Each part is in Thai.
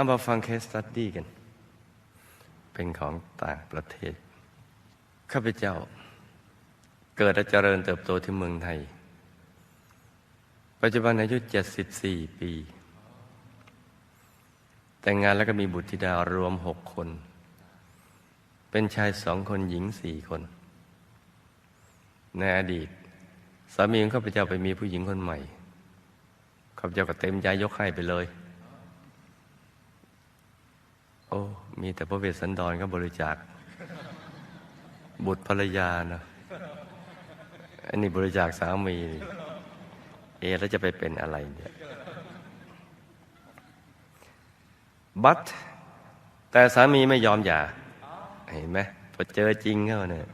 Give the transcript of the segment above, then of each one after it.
เอามาฟังเคสตัดดี้กัน เป็นของต่างประเทศ ข้าพเจ้า เกิดและเจริญเติบโตที่เมืองไทย ปัจจุบันอายุ 74 ปี แต่งงานแล้วก็มีบุตรธิดารวมหกคน เป็นชายสองคนหญิงสี่คน ในอดีต สามีของข้าพเจ้าไปมีผู้หญิงคนใหม่ ข้าพเจ้าก็เต็มใจยกให้ไปเลย โอ้ มีแต่พระเวสสันดรก็บริจาค บุตรภรรยานะอันนี้บริจาคสามี เอแล้วจะไปเป็นอะไรเนี่ย บัตแต่สามีไม่ยอมหย่า เห็นไหมพอเจอจริงเข้าเนี่ย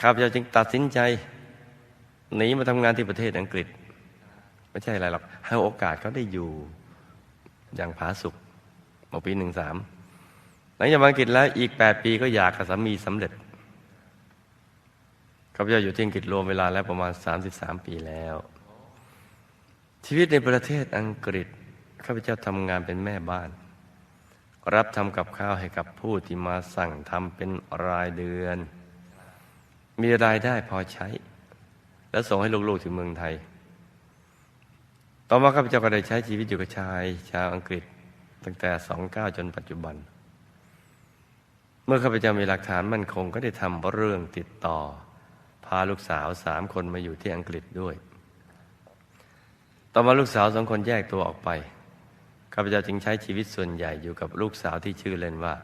ข้าพเจ้าจึงตัดสินใจหนีมาทำงานที่ประเทศอังกฤษ ไม่ใช่อะไรหรอกให้โอกาสเขาได้อยู่อย่างผาสุก มื่อปีหนึ่งสามหลังจากมาอังกฤษแล้วอีกแปดปีก็อยากกับสามีสำเร็จข้าพเจ้าอยู่ที่อังกฤษรวมเวลาแล้วประมาณ33ปีแล้ว ชีวิตในประเทศอังกฤษข้าพเจ้าทำงานเป็นแม่บ้าน รับทำกับข้าวให้กับผู้ที่มาสั่งทำเป็นรายเดือน มีรายได้พอใช้ และส่งให้ลูกๆถึงเมืองไทย ต่อมาข้าพเจ้าก็ได้ใช้ชีวิตอยู่กับชาย ชาวอังกฤษ ตั้งแต่สองเก้าจนปัจจุบัน เมื่อข้าพเจ้ามีหลักฐานมั่นคงก็ได้ทำเรื่องติดต่อ พาลูกสาวสามคนมาอยู่ที่อังกฤษด้วย ต่อมาลูกสาวสองคนแยกตัวออกไปข้าพเจ้าจึงใช้ชีวิตส่วนใหญ่อยู่กับลูกสาวที่ชื่อเล่นว่า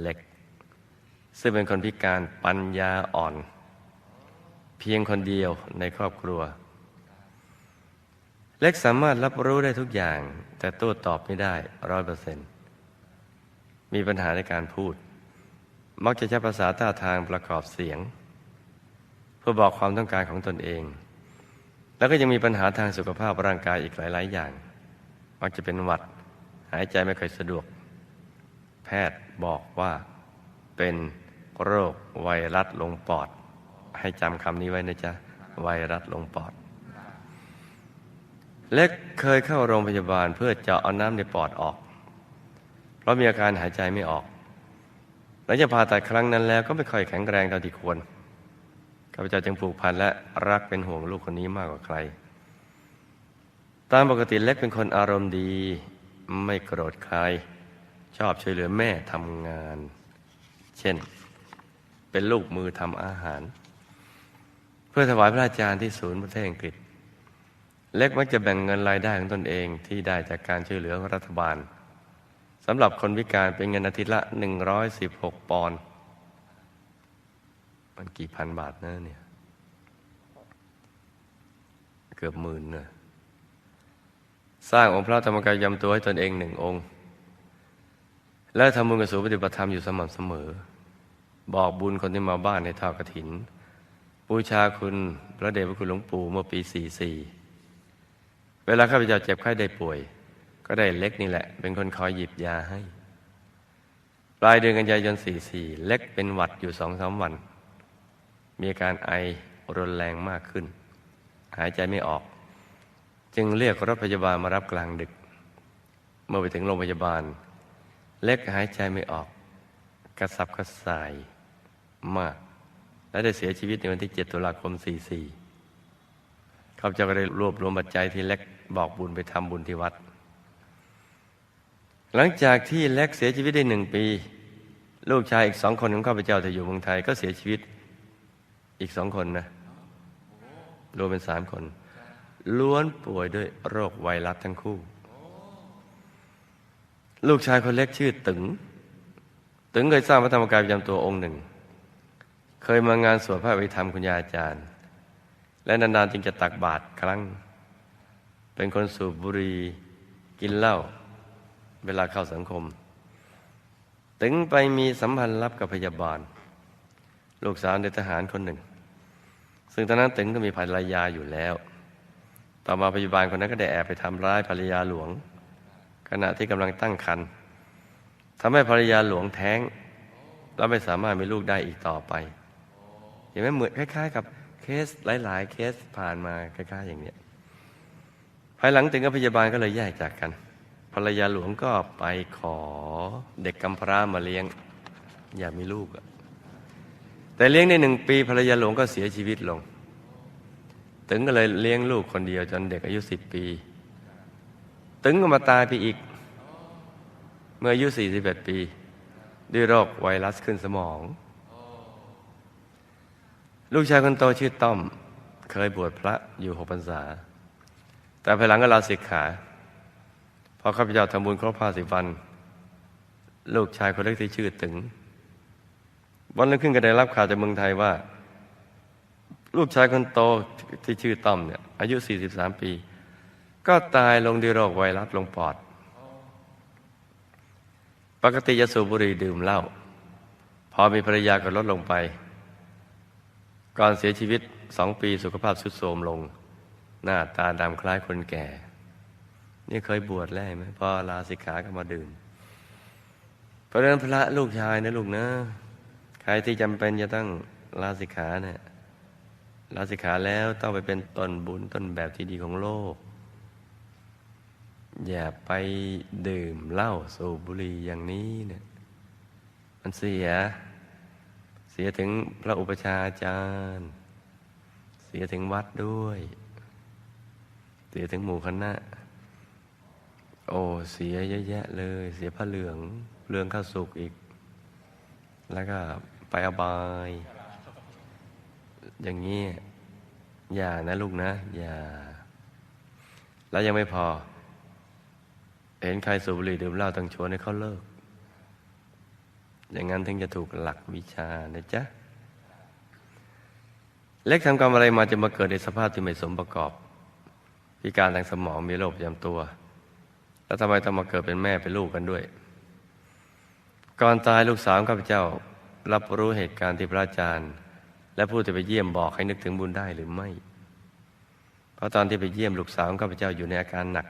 เล็ก ซึ่งเป็นคนพิการปัญญาอ่อน เพียงคนเดียวในครอบครัว เล็กสามารถรับรู้ได้ทุกอย่าง แต่โต้ตอบไม่ได้ร้อยเปอร์เซ็นต์มีปัญหาในการพูด มักจะใช้ภาษาท่าทางประกอบเสียง เพื่อบอกความต้องการของตนเอง แล้วก็ยังมีปัญหาทางสุขภาพร่างกายอีกหลาย ๆ อย่าง มักจะเป็นหวัด หายใจไม่ค่อยสะดวก แพทย์บอกว่าเป็นโรคไวรัสลงปอด ให้จำคำนี้ไว้นะจ๊ะ ไวรัสลงปอด เล็กเคยเข้าโรงพยาบาลเพื่อเจาะเอาน้ำในปอดออก เพราะมีอาการหายใจไม่ออก หลังจากผ่าตัดครั้งนั้นแล้วก็ไม่ค่อยแข็งแรงเท่าที่ควรข้าพเจ้าจึงผูกพันและรักเป็นห่วงลูกคนนี้มากกว่าใคร ตามปกติเล็กเป็นคนอารมณ์ดี ไม่โกรธใคร ชอบช่วยเหลือแม่ทำงาน เช่น เป็นลูกมือทำอาหาร เพื่อถวายพระอาจารย์ที่ศูนย์ประเทศอังกฤษ เล็กมักจะแบ่งเงินรายได้ของตนเองที่ได้จากการช่วยเหลือรัฐบาลสำหรับคนพิการเป็นเงินอาทิตย์ละ 116 ปอนด์มันกี่พันบาทนะเนี่ย เกือบหมื่นนะสร้างองค์พระธรรมกายยำตัวให้ตนเองหนึ่งองค์ และทำบุญกับสูปฏิบัติธรรมอยู่สม่ำเสมอ บอกบุญคนที่มาบ้านในทอดกระถิน บูชาคุณพระเดชพระคุณหลวงปู่เมื่อปี 44 เวลาข้าพเจ้าเจ็บไข้ได้ป่วย ก็ได้เล็กนี่แหละ เป็นคนคอยหยิบยาให้ ปลายเดือนกันยายน 44 เล็กเป็นหวัดอยู่สองสามวัน มีอาการไอรุนแรงมากขึ้น หายใจไม่ออก จึงเรียกรถพยาบาลมารับกลางดึก เมื่อไปถึงโรงพยาบาล เล็กหายใจไม่ออก กระสับกระส่ายมาก และได้เสียชีวิตในวันที่ 7 ตุลาคม 44ข้าพเจ้าก็ได้รวบรวมปัจจัยที่เล็ก บอกบุญไปทำบุญที่วัด หลังจากที่เล็กเสียชีวิตได้หนึ่งปี ลูกชายอีกสองคนของข้าพเจ้าที่อยู่เมืองไทยก็เสียชีวิตอีกสองคนนะรวมเป็นสามคน ล้วนป่วยด้วยโรคไวรัสทั้งคู่ ลูกชายคนเล็กชื่อตึง ตึงเคยสร้างพระธรรมกายประจำตัวองค์หนึ่ง เคยมางานสวดพระอภิธรรมคุณยาอาจารย์ และนานๆจึงจะตักบาตรครั้ง เป็นคนสูบบุหรี่กินเหล้าเวลาเข้าสังคมตึงไปมีสัมพันธ์ลับกับพยาบาล ลูกสาวในทหารคนหนึ่ง ซึ่งตอนนั้นตึงก็มีภรรยาอยู่แล้ว ต่อมาพยาบาลคนนั้นก็ได้แอบไปทำร้ายภรรยาหลวง ขณะที่กำลังตั้งครรภ์ทำให้ภรรยาหลวงแท้ง แล้วไม่สามารถมีลูกได้อีกต่อไปเห็นไหมเหมือนคล้าย ๆ กับเคสหลาย ๆ เคสผ่านมาคล้าย ๆ อย่างเนี้ย ภายหลังตึงกับพยาบาลก็เลยแยกจากกัน ภรรยาหลวงก็ไปขอเด็กกำพร้ามาเลี้ยง อย่ามีลูกอะแต่เลี้ยงในหนึ่งปีภรรยาหลวงก็เสียชีวิตลง ตึงก็เลยเลี้ยงลูกคนเดียวจนเด็กอายุสิบปี ตึงก็มาตายไปอีก เมื่ออายุสี่สิบเอ็ดปี ด้วยโรคไวรัสขึ้นสมอง ลูกชายคนโตชื่อต้อม เคยบวชพระอยู่หกพรรษา แต่ภายหลังก็ลาสิกขาพอข้าพเจ้าทำบุญครบห้าสิบวัน ลูกชายคนเล็กที่ชื่อตึง วันรุ่งขึ้นก็ได้รับข่าวจากเมืองไทยว่า ลูกชายคนโตที่ชื่อต้อมเนี่ยอายุ 43 ปี ก็ตายลงด้วยโรคไวรัสลงปอด ปกติจะสูบบุหรี่ดื่มเหล้าพอมีภรรยาก็ลดลงไป ก่อนเสียชีวิตสองปีสุขภาพทรุดโทรมลง หน้าตาดำคล้ายคนแก่ นี่เคยบวชแล้วไหมพอลาสิกขาก็มาดื่ม เพราะนั้นพระลูกชายนะลูกนะ ใครที่จำเป็นจะต้องลาสิกขาเนี่ยลาสิกขาแล้วต้องไปเป็นต้นบุญต้นแบบที่ดีของโลก อย่าไปดื่มเหล้าสูบบุหรี่อย่างนี้เนี่ยมันเสีย เสียถึงพระอุปชาอาจารย์ เสียถึงวัดด้วย สียถึงหมู่คณะ โอ้เสียเยอะแยะเลย เสียผ้าเหลืองเรื่องข้าวสุกอีก แล้วก็ไปอบาย อย่างนี้ อย่านะลูกนะ อย่า แล้วยังไม่พอ เห็นใครสูบบุหรี่ดื่มเหล้าต้องชวนให้เขาเลิก อย่างนั้นถึงจะถูกหลักวิชานะจ๊ะ เล็กทำกรรมอะไรมาจะมาเกิดในสภาพที่ไม่สมประกอบ พิการทางสมองมีโรคประจำตัว แล้วทำไมต้องมาเกิดเป็นแม่เป็นลูกกันด้วย ก่อนตายลูกสาวข้าพเจ้ารับรู้เหตุการณ์ที่พระอาจารย์ และผู้ที่ไปเยี่ยมบอกให้นึกถึงบุญได้หรือไม่ เพราะตอนที่ไปเยี่ยมลูกสาวข้าพเจ้าอยู่ในอาการหนัก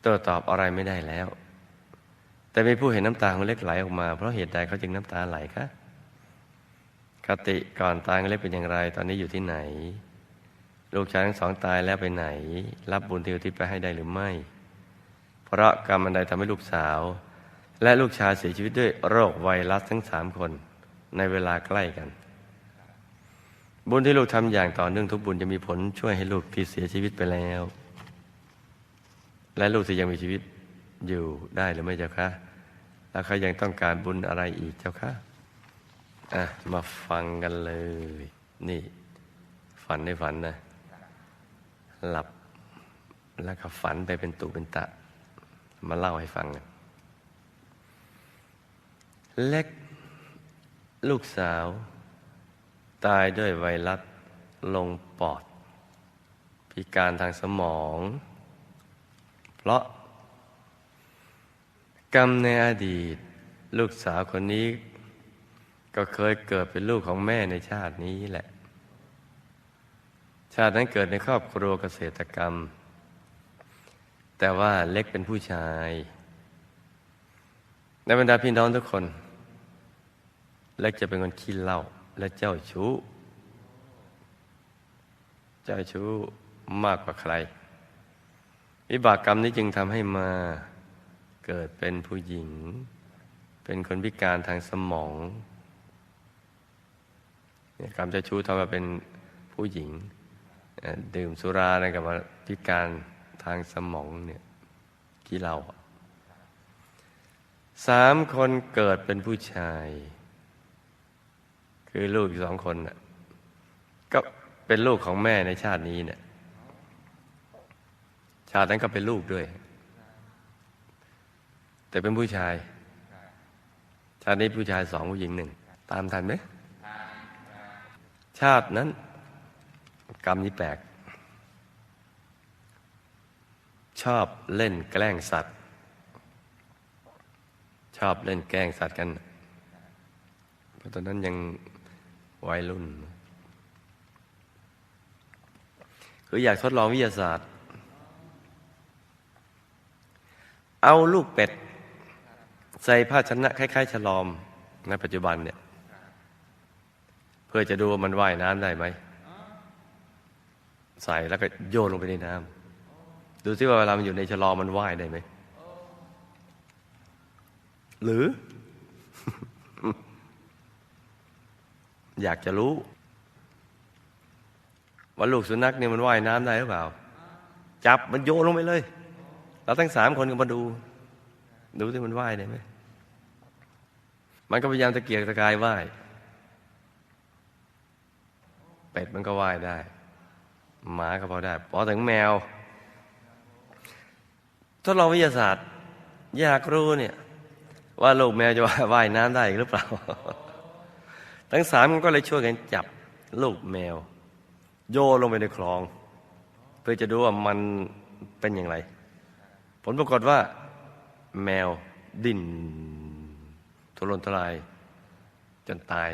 โตัวตอบอะไรไม่ได้แล้ว แต่มีผู้เห็นน้ำตาของเล็กไหลออกมา เพราะเหตุใดเขาจึงน้ำตาไหลคะคติก่อนตายของเล็กเป็นอย่างไร ตอนนี้อยู่ที่ไหน ลูกชายทั้งสองตายแล้วไปไหน รับบุญที่อุทิศไปให้ได้หรือไม่ เพราะกรรมอันใดทำให้ลูกสาว และลูกชายเสียชีวิตด้วยโรคไวรัสทั้งสามคน ในเวลาใกล้กัน บุญที่ลูกทำอย่างต่อเนื่องทุกบุญจะมีผลช่วยให้ลูกที่เสียชีวิตไปแล้ว และลูกที่ยังมีชีวิตอยู่ได้หรือไม่เจ้าคะแล้วเขายังต้องการบุญอะไรอีกเจ้าคะอะมาฟังกันเลย นี่ ฝันในฝันนะ หลับแล้วก็ฝันไปเป็นตุเป็นตะ มาเล่าให้ฟัง เล็ก ลูกสาว ตายด้วยไวรัสลงปอด พิการทางสมอง เพราะ กรรมในอดีต ลูกสาวคนนี้ ก็เคยเกิดเป็นลูกของแม่ในชาตินี้แหละ ชาตินั้นเกิดในครอบครัวเกษตรกรรม แต่ว่าเล็กเป็นผู้ชาย ในบรรดาพี่น้องทุกคน เล็กจะเป็นคนขี้เหล้าและเจ้าชู้ เจ้าชู้มากกว่าใคร วิบากกรรมนี้จึงทำให้มาเกิดเป็นผู้หญิง เป็นคนพิการทางสมองกรรมเจ้าชู้ทำมาเป็นผู้หญิง ดื่มสุรานะกับพิการทางสมองเนี่ยที่เราสามคนเกิดเป็นผู้ชาย คือลูกอีกสองคนน่ะก็เป็นลูกของแม่ในชาตินี้เนี่ยชาตินั้นก็เป็นลูกด้วย แต่เป็นผู้ชาย ชาตินี้ผู้ชายสองผู้หญิงหนึ่งตามทันไหมชาตินั้น กรรมนี้แปลก ชอบเล่นแกล้งสัตว์ ชอบเล่นแกล้งสัตว์กันเพราะตอนนั้นยังวัยรุ่น คืออยากทดลองวิทยาศาสตร์ เอาลูกเป็ด ใส่ภาชนะคล้ายๆฉลอมในปัจจุบันเนี่ย เพื่อจะดูว่ามันว่ายน้ำได้ไหม ใส่แล้วก็โยนลงไปในน้ำดูซิว่าเวลามันอยู่ในฉลอมันว่ายได้ไหม หรือ อยากจะรู้ว่าลูกสุนัขเนี่ยมันว่ายน้ำได้หรือเปล่า จับมันโยนลงไปเลย เราทั้งสามคนก็มาดู ดูที่มันว่ายได้ไหมมันก็พยายามตะเกียกตะกายว่าย เป็ดมันก็ว่ายได้ หมาก็พอได้พอถึงแมว ทดลองวิทยาศาสตร์ อยากรู้เนี่ย ว่าลูกแมวจะว่ายน้ำได้อีกหรือเปล่า ทั้งสามก็เลยช่วยกันจับลูกแมว โยนลงไปในคลอง เพื่อจะดูว่ามันเป็นอย่างไร ผลปรากฏว่า แมวดิ้นทุรนทุราย จนตาย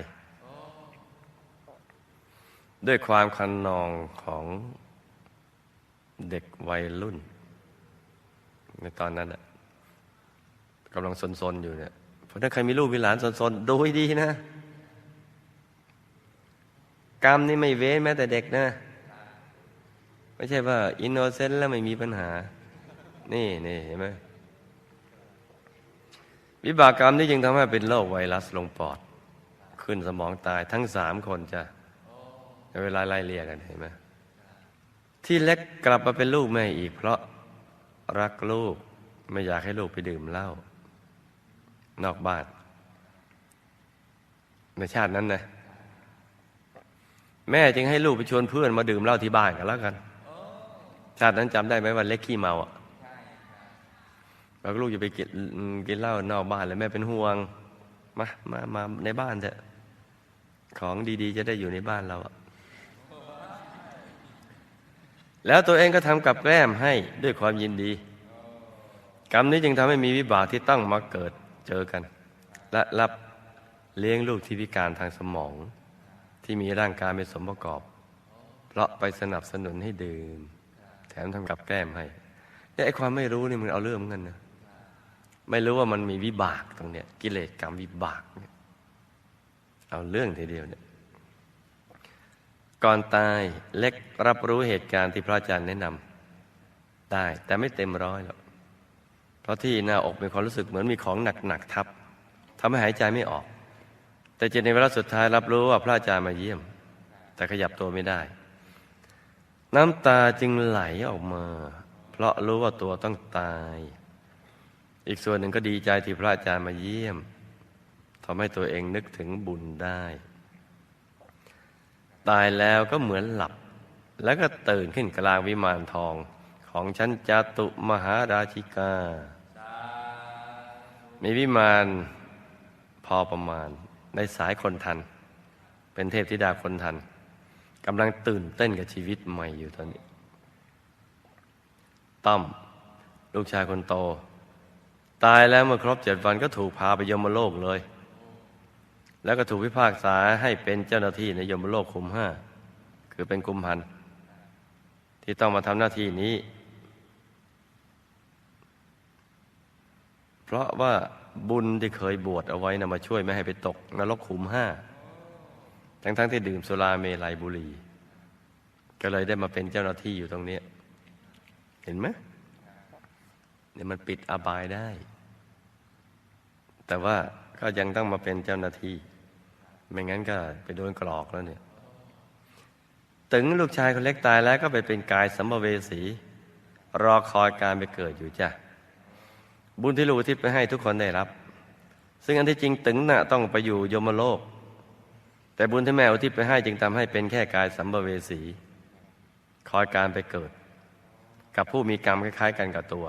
ด้วยความคันนองของเด็กวัยรุ่น ในตอนนั้นน่ะกำลังซนๆอยู่เนี่ยเพราะถ้าใครมีลูกมีหลานซนๆ ดูให้ดีนะ กรรมนี่ไม่เว้นแม้แต่เด็กนะ ไม่ใช่ว่าอินโนเซนต์แล้วไม่มีปัญหา นี่นี่เห็นไหมวิบากกรรมนี่จึงทำให้เป็นโรคไวรัสลงปอด ขึ้นสมองตายทั้งสามคนจ้ะ เวลาไล่เลี่ยกันเห็นไหมที่เล็กกลับมาเป็นลูกแม่อีก เพราะรักลูกไม่อยากให้ลูกไปดื่มเหล้า นอกบ้าน ในชาตินั้นนะ แม่จึงให้ลูกไปชวนเพื่อนมาดื่มเหล้าที่บ้านกันแล้วกัน ชาตินั้นจำได้ไหมว่าเล็กขี้เมาอะแล้วลูกจะไปกินกินเหล้านอกบ้านเลยแม่เป็นห่วง มา มา มาในบ้านเถอะ ของดี ๆ จะได้อยู่ในบ้านเราอะ แล้วตัวเองก็ทำกับแกล้มให้ด้วยความยินดี กรรมนี้จึงทำให้มีวิบากที่ต้องมาเกิดเจอกัน และรับเลี้ยงลูกที่พิการทางสมอง ที่มีร่างกายไม่สมประกอบ เพราะไปสนับสนุนให้ดื่ม แถมทำกับแกล้มให้เนี่ยไอ้ความไม่รู้นี่มันเอาเรื่องเงินนะไม่รู้ว่ามันมีวิบากตรงเนี้ยกิเลสกรรมวิบากเนี่ยเอาเรื่องทีเดียวเนี่ย ก่อนตายเล็กรับรู้เหตุการณ์ที่พระอาจารย์แนะนำได้ แต่ไม่เต็มร้อยหรอกเพราะที่หน้าอกมีความรู้สึกเหมือนมีของหนักๆทับทำให้หายใจไม่ออก แต่จิตในเวลาสุดท้ายรับรู้ว่าพระอาจารย์มาเยี่ยม แต่ขยับตัวไม่ได้ น้ำตาจึงไหลออกมา เพราะรู้ว่าตัวต้องตาย อีกส่วนหนึ่งก็ดีใจที่พระอาจารย์มาเยี่ยมทำให้ตัวเองนึกถึงบุญได้ ตายแล้วก็เหมือนหลับ แล้วก็ตื่นขึ้นกลางวิมานทองของชั้นจาตุมหาราชิกา มีวิมานพอประมาณในสายคนทัน เป็นเทพธิดาคนทันกำลังตื่นเต้นกับชีวิตใหม่อยู่ตอนนี้ต้อมลูกชายคนโต ตายแล้วเมื่อครบเจ็ดวันก็ถูกพาไปยมโลกเลย แล้วก็ถูกพิพากษาให้เป็นเจ้าหน้าที่ในยมโลกคุมห้าคือเป็นกุมพันที่ต้องมาทำหน้าที่นี้ เพราะว่าบุญที่เคยบวชเอาไว้นะมาช่วยไม่ให้ไปตกนรกขุมห้าทั้งๆทที่ดื่มสุราเมลัยบุรี ก็เลยได้มาเป็นเจ้าหน้าที่อยู่ตรงนี้ เห็นไหมเนี่ยมันปิดอบายได้ แต่ว่าก็ยังต้องมาเป็นเจ้าหน้าที่ ไม่งั้นก็ไปโดนกรอกแล้วเนี่ย ถึงลูกชายคนเล็กตายแล้วก็ไปเป็นกายสัมภเวสี รอคอยการไปเกิดอยู่จ้ะ บุญที่ลูกที่ไปให้ทุกคนได้รับ ซึ่งอันที่จริงตึงน่ะต้องไปอยู่ยมโลก แต่บุญที่แม่อุทิศไปให้จึงทำให้เป็นแค่กายสัมภเวสี คอยการไปเกิด กับผู้มีกรรมคล้าย ๆ กันกับตัว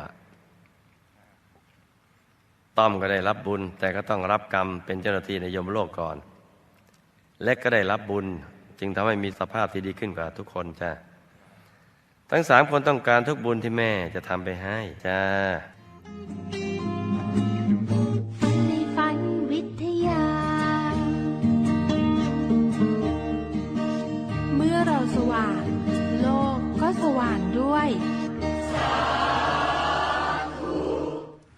ต้อมก็ได้รับบุญ แต่ก็ต้องรับกรรมเป็นเจ้าหน้าที่ในยมโลกก่อน และกก็ได้รับบุญ จึงทำให้มีสภาพที่ดีขึ้นกว่าทุกคนจ้าทั้งสามคนต้องการทุกบุญที่แม่จะทำไปให้จ้า